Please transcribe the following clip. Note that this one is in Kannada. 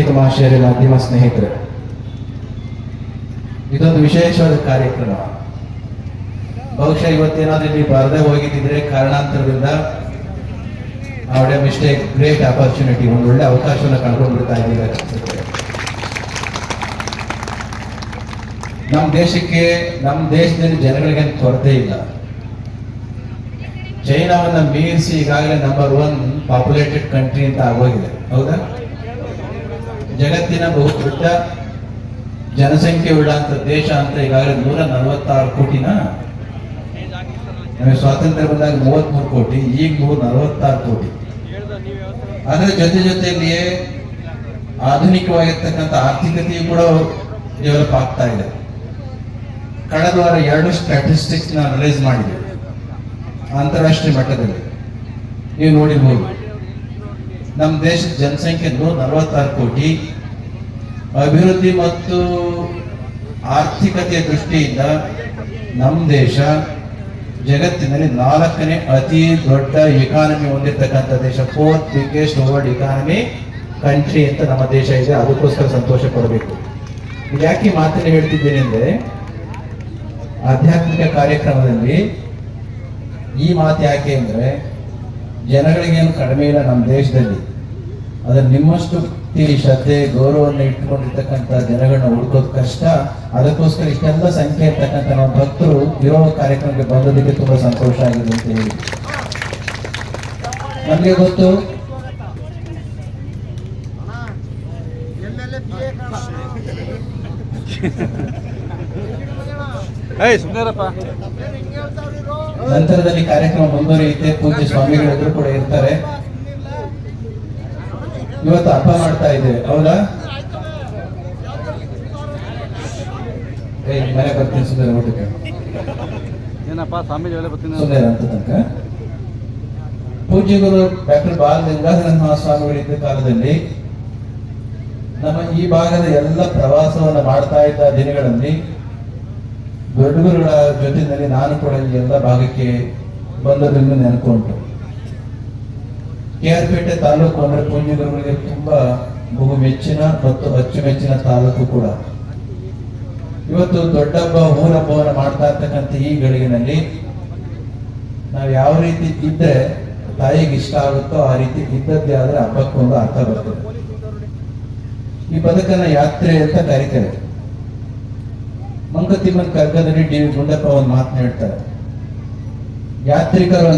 ಆರ್ಥಿಕ ಮಹಾಶಯರ ಮಾಧ್ಯಮ ಸ್ನೇಹಿತರೆ, ಇದೊಂದು ವಿಶೇಷವಾದ ಕಾರ್ಯಕ್ರಮ. ಬಹುಶಃ ಇವತ್ತೇನಾದ್ರೂ ಇಲ್ಲಿ ಬರದೇ ಹೋಗಿದ್ದಿದ್ರೆ ಕಾರಣಾಂತರದಿಂದ ಅವಡೆ ಮಿಸ್ಟೇಕ್, ಗ್ರೇಟ್ ಆಪರ್ಚುನಿಟಿ, ಒಂದು ಒಳ್ಳೆ ಅವಕಾಶವನ್ನು ಇದ್ದೀವಿ ಅನ್ಸುತ್ತೆ. ನಮ್ಮ ದೇಶಕ್ಕೆ ನಮ್ಮ ದೇಶದಲ್ಲಿ ಜನಗಳಿಗೆ ಕೊರತೆ ಇಲ್ಲ. ಚೈನಾವನ್ನ ಮೀರಿಸಿ ಈಗಾಗಲೇ ನಂಬರ್ ಒನ್ ಪಾಪ್ಯುಲೇಟೆಡ್ ಕಂಟ್ರಿ ಅಂತ ಆಗೋಗಿದೆ. ಹೌದಾ? ಜಗತ್ತಿನ ಬಹು ದೊಡ್ಡ ಜನಸಂಖ್ಯೆ ಉಳ್ಳಂತ ದೇಶ ಅಂತ ಈಗಾಗಲೇ ನೂರ ನಲವತ್ತಾರು ಕೋಟಿನ ನಮಗೆ ಸ್ವಾತಂತ್ರ್ಯ ಬಂದಾಗ ಮೂವತ್ಮೂರು ಕೋಟಿ, ಈಗ ನೂರ ನಲವತ್ತಾರು ಕೋಟಿ. ಅದರ ಜೊತೆ ಜೊತೆಯಲ್ಲಿಯೇ ಆಧುನಿಕವಾಗಿರ್ತಕ್ಕಂಥ ಆರ್ಥಿಕತೆಯು ಕೂಡ ಡೆವಲಪ್ ಆಗ್ತಾ ಇದೆ. ಕಳೆದ ವಾರ ಎರಡು ಸ್ಟ್ಯಾಟಿಸ್ಟಿಕ್ಸ್ನ ಅನಲೈಸ್ ಮಾಡಿದೆ. ಅಂತಾರಾಷ್ಟ್ರೀಯ ಮಟ್ಟದಲ್ಲಿ. ನೀವು ನೋಡಿರ್ಬೋದು. ನಮ್ಮ ದೇಶದ ಜನಸಂಖ್ಯೆ ನೂರ ನಲವತ್ತಾರು ಕೋಟಿ. ಅಭಿವೃದ್ಧಿ ಮತ್ತು ಆರ್ಥಿಕತೆಯ ದೃಷ್ಟಿಯಿಂದ ನಮ್ಮ ದೇಶ ಜಗತ್ತಿನಲ್ಲಿ ನಾಲ್ಕನೇ ಅತಿ ದೊಡ್ಡ ಇಕಾನಮಿ ಹೊಂದಿರತಕ್ಕಂಥ ದೇಶ fourth biggest world economy country ಅಂತ ನಮ್ಮ ದೇಶ ಇದೆ. ಅದಕ್ಕೋಸ್ಕರ ಸಂತೋಷ ಪಡಬೇಕು. ಯಾಕೆ ಮಾತನ್ನು ಹೇಳ್ತಿದ್ದೇನೆ ಅಂದ್ರೆ, ಆಧ್ಯಾತ್ಮಿಕ ಕಾರ್ಯಕ್ರಮದಲ್ಲಿ ಈ ಮಾತು ಯಾಕೆ ಅಂದ್ರೆ ಜನಗಳಿಗೇನು ಕಡಿಮೆ ಇಲ್ಲ ನಮ್ಮ ದೇಶದಲ್ಲಿ. ಅದ್ರ ನಿಮ್ಮಷ್ಟು ಭಕ್ತಿ ಶ್ರದ್ಧೆ ಗೌರವವನ್ನು ಇಟ್ಕೊಂಡಿರ್ತಕ್ಕಂಥ ಜನಗಳನ್ನ ಹುಡ್ಕೋದು ಕಷ್ಟ. ಅದಕ್ಕೋಸ್ಕರ ಇಷ್ಟೆಲ್ಲ ಸಂಖ್ಯೆ ಇರ್ತಕ್ಕಂಥ ನಮ್ಮ ಭಕ್ತರು ವಿರೋಧ ಕಾರ್ಯಕ್ರಮಕ್ಕೆ ಬಂದದಕ್ಕೆ ತುಂಬಾ ಸಂತೋಷ ಆಗಿದೆ ಅಂತ ಹೇಳಿ. ನಮಗೆ ಗೊತ್ತು? ನಂತರದಲ್ಲಿ ಕಾರ್ಯಕ್ರಮ ಮುಂದುವರಿಯುತ್ತೆ. ಪೂಜೆ ಸ್ವಾಮಿಗಳೆಲ್ಲರೂ ಕೂಡ ಇರ್ತಾರೆ. ಇವತ್ತು ಹಬ್ಬ ಮಾಡ್ತಾ ಇದ್ದೇವೆ ಹೌದಾ? ಮನೆ ಬರ್ತೀನಿ ಸುಂದರ ಊಟಕ್ಕೆ. ಏನಪ್ಪ ಸ್ವಾಮೀಜಿ ಹೇಳಿ ಬರ್ತೀನಿ. ಸುಂದರ ಅಂತ ತನಕ. ಪೂಜ್ಯ ಗುರು ಡಾಕ್ಟರ್ ಬಾಲ ಗಂಗಾಧರ ಮಹಾಸ್ವಾಮಿಗಳಿದ್ದ ಕಾಲದಲ್ಲಿ ನಮ್ಮ ಈ ಭಾಗದ ಎಲ್ಲ ಪ್ರವಾಸವನ್ನು ಮಾಡ್ತಾ ಇದ್ದ ದಿನಗಳಲ್ಲಿ ದೊಡ್ಡ ಗುರುಗಳ ಜೊತೆಯಲ್ಲಿ ನಾನು ಕೂಡ ಈ ಎಲ್ಲ ಭಾಗಕ್ಕೆ ಬಂದದನ್ನು ನೆನಪುಂಟು. ಕೆ ಆರ್ ಪೇಟೆ ತಾಲೂಕು ಅಂದ್ರೆ ಪೂಜ್ಯ ಗುರುಗಳಿಗೆ ತುಂಬಾ ಬಹು ಮೆಚ್ಚಿನ ಮತ್ತು ಅಚ್ಚುಮೆಚ್ಚಿನ ತಾಲೂಕು ಕೂಡ. ಇವತ್ತು ದೊಡ್ಡಬ್ಬ ಊರಬ್ಬವನ್ನು ಮಾಡ್ತಾ ಇರ್ತಕ್ಕಂಥ ಈ ಗಳಿಗೆನಲ್ಲಿ ನಾವು ಯಾವ ರೀತಿ ತಿದ್ದರೆ ತಾಯಿಗೆ ಇಷ್ಟ ಆಗುತ್ತೋ ಆ ರೀತಿ ಇದ್ದದ್ದೇ ಆದ್ರೆ ಹಬ್ಬಕ್ಕೊಂದು ಅರ್ಥ ಬರ್ತದೆ. ಈ ಬದುಕನ್ನ ಯಾತ್ರೆ ಅಂತ ಕರಿತೇವೆ. ಮಂಕತಿಮ್ಮನ ಕರ್ಗದಲ್ಲಿ ಡಿ ವಿ ಗುಂಡಪ್ಪ ಒಂದು ಮಾತನಾಡ್ತಾರೆ ಯಾತ್ರಿಕರು